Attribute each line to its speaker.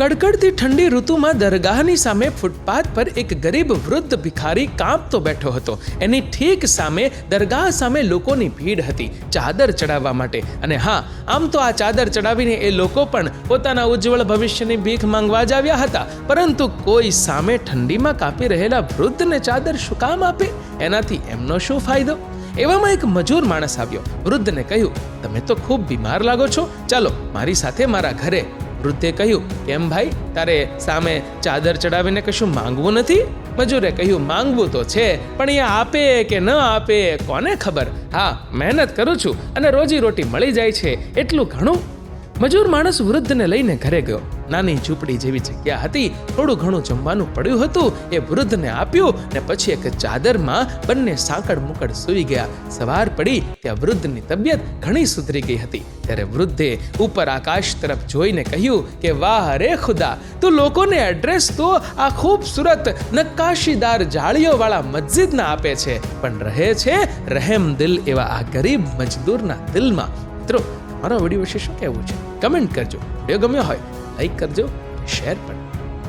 Speaker 1: કડકડતી ઠંડી ઋતુમાં દરગાહની સામે ફૂટપાથ પર એક ગરીબ વૃદ્ધ ભિખારી કાંપતો બેઠો હતો. એની ઠીક સામે દરગાહ સામે લોકોની ભીડ હતી, ચાદર ચડાવવા માટે. અને હા, આમ તો આ ચાદર ચડાવીને એ લોકો પણ પોતાના ઉજ્જવળ ભવિષ્યની ભીખ માંગવા જ આવ્યા હતા. પરંતુ કોઈ સામે ઠંડીમાં કાપી રહેલા વૃદ્ધને ચાદર શું કામ આપે? એનાથી એમનો શું ફાયદો? એવામાં એક મજૂર માણસ આવ્યો. વૃદ્ધને કહ્યું, તમે તો ખૂબ બીમાર લાગો છો. ચાલો, મારી સાથે મારા ઘરે વૃદ્ધે કહ્યું, કેમ ભાઈ? તારે સામે ચાદર ચડાવીને કશું માંગવું નથી? મજૂરે કહ્યું, માંગવું તો છે, પણ એ આપે કે ન આપે કોને ખબર? હા, મહેનત કરું છું અને રોજી રોટી મળી જાય છે, એટલું ઘણું? મજૂર માણસ વૃદ્ધને લઈને ઘરે ગયો. નાની ઝૂંપડી જેવી જગ્યા હતી. થોડું ઘણું જમવાનું પડ્યું હતું. એ વૃદ્ધને આપ્યું ને પછી એક ચાદરમાં બંને સાંકળ મુકડ સૂઈ ગયા. સવાર પડી, ત્યાં વૃદ્ધની તબિયત ઘણી સુધરી ગઈ હતી. ત્યારે વૃદ્ધે ઉપર આકાશ તરફ જોઈને કહ્યું કે, વાહ રે ખુદા! તું લોકોને એડ્રેસ તો આ ખૂબસૂરત, નક્કાશીદાર જાળીઓવાળા મસ્જિદના આપે છે. પણ રહે છે રહેમ દિલ એવા આ ગરીબ મજદૂરના દિલમાં. મિત્રો મારો વીડિયો વિશે શું કહેવું છે? કમેન્ટ કરજો. વીડિયો ગમ્યો હોય લાઈક કરજો શેર પણ.